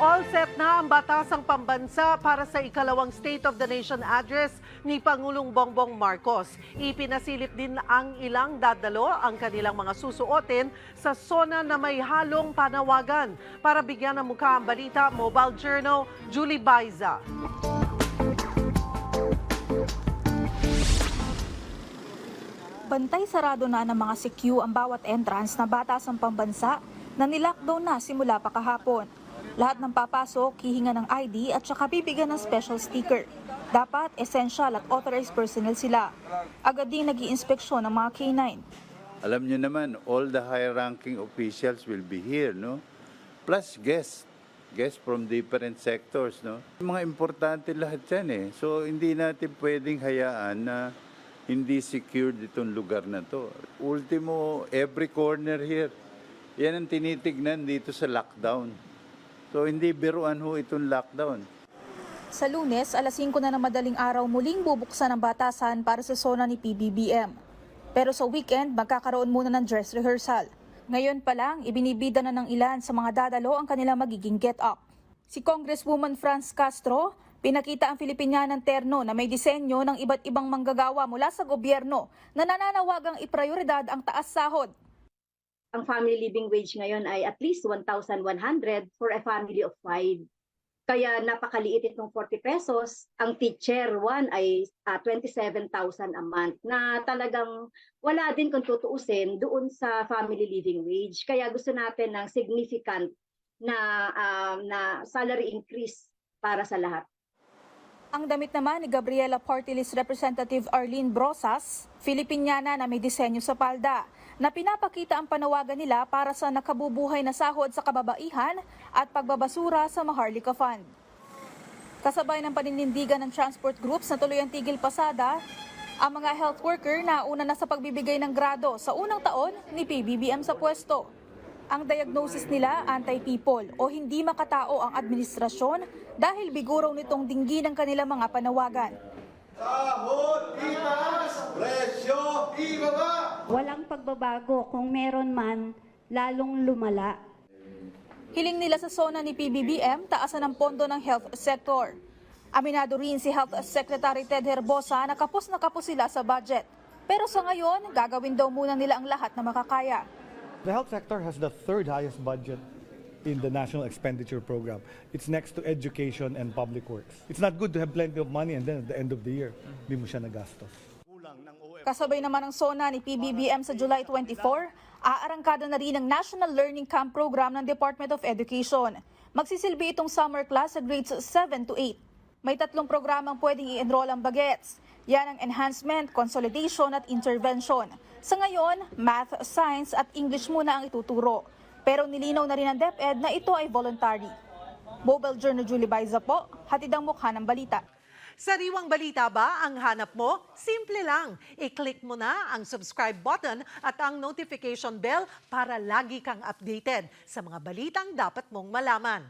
All set na ang batasang pambansa para sa ikalawang State of the Nation address ni Pangulong Bongbong Marcos. Ipinasilip din ang ilang dadalo ang kanilang mga susuotin sa zona na may halong panawagan. Para bigyan ng mukha ang balita, Mobile Journal, Julie Baiza. Bantay sarado na ng mga CQ ang bawat entrance na batasang pambansa na nilockdown na simula pa kahapon. Lahat ng papasok, hihinga ng ID at saka bibigyan ng special sticker. Dapat essential at authorized personnel sila. Agad din nag inspeksyon ng mga K-9. Alam niyo naman, all the high-ranking officials will be here, no? Plus guests, guests from different sectors, no? Mga importante lahat yan eh. So hindi natin pwedeng hayaan na hindi secured itong lugar na to. Ultimo, every corner here, yan ang tinitignan dito sa lockdown. So hindi biruan ho itong lockdown. Sa lunes, alas 5 na ng madaling araw muling bubuksan ang batasan para sa zona ni PBBM. Pero sa weekend, magkakaroon muna ng dress rehearsal. Ngayon pa lang, ibinibida na ng ilan sa mga dadalo ang kanilang magiging get-up. Si Congresswoman Franz Castro, pinakita ang Filipinyanang terno na may disenyo ng iba't ibang manggagawa mula sa gobyerno na nananawagang iprioridad ang taas sahod ang family living wage ngayon ay at least 1,100 for a family of five. Kaya napakaliit itong 40 pesos. Ang teacher one ay ah, 27,000 a month na talagang wala din kung tutuusin doon sa family living wage. Kaya gusto natin ng significant na ah, na salary increase para sa lahat. Ang damit naman ni Gabriela Party List Representative Arlene Brosas, Filipiniana na may disenyo sa palda, na pinapakita ang panawagan nila para sa nakabubuhay na sahod sa kababaihan at pagbabasura sa Maharlika Fund. Kasabay ng paninindigan ng transport groups na tuloy ang tigil pasada, ang mga health worker na una na sa pagbibigay ng grado sa unang taon ni PBBM sa pwesto. Ang diagnosis nila, anti-people o hindi makatao ang administrasyon dahil biguraw nitong dinggin ang kanilang mga panawagan. Sahod itaas, presyo ibaba. walang pagbabago. Kung meron man, lalong lumala. Hiling nila sa zona ni PBBM, taasan ang pondo ng health sector. Aminado rin si Health Secretary Ted Herbosa na kapos na kapos sila sa budget. Pero sa ngayon, gagawin daw muna nila ang lahat na makakaya. The health sector has the third highest budget in the National Expenditure Program. It's next to education and public works. It's not good to have plenty of money and then at the end of the year, hindi mo siya nagastos. Kasabay naman ang zona ni PBBM sa July 24, aarangkada na rin ang National Learning Camp Program ng Department of Education. Magsisilbi itong summer class sa grades 7 to 8. May tatlong programang pwedeng i-enroll ang bagets. Yan ang enhancement, consolidation at intervention. Sa ngayon, math, science at English muna ang ituturo. Pero nilinaw na rin ng DepEd na ito ay voluntary. Mobile Journal Julie Baiza po, hatid ang mukha ng balita. Sariwang balita ba ang hanap mo? Simple lang. I-click mo na ang subscribe button at ang notification bell para lagi kang updated sa mga balitang dapat mong malaman.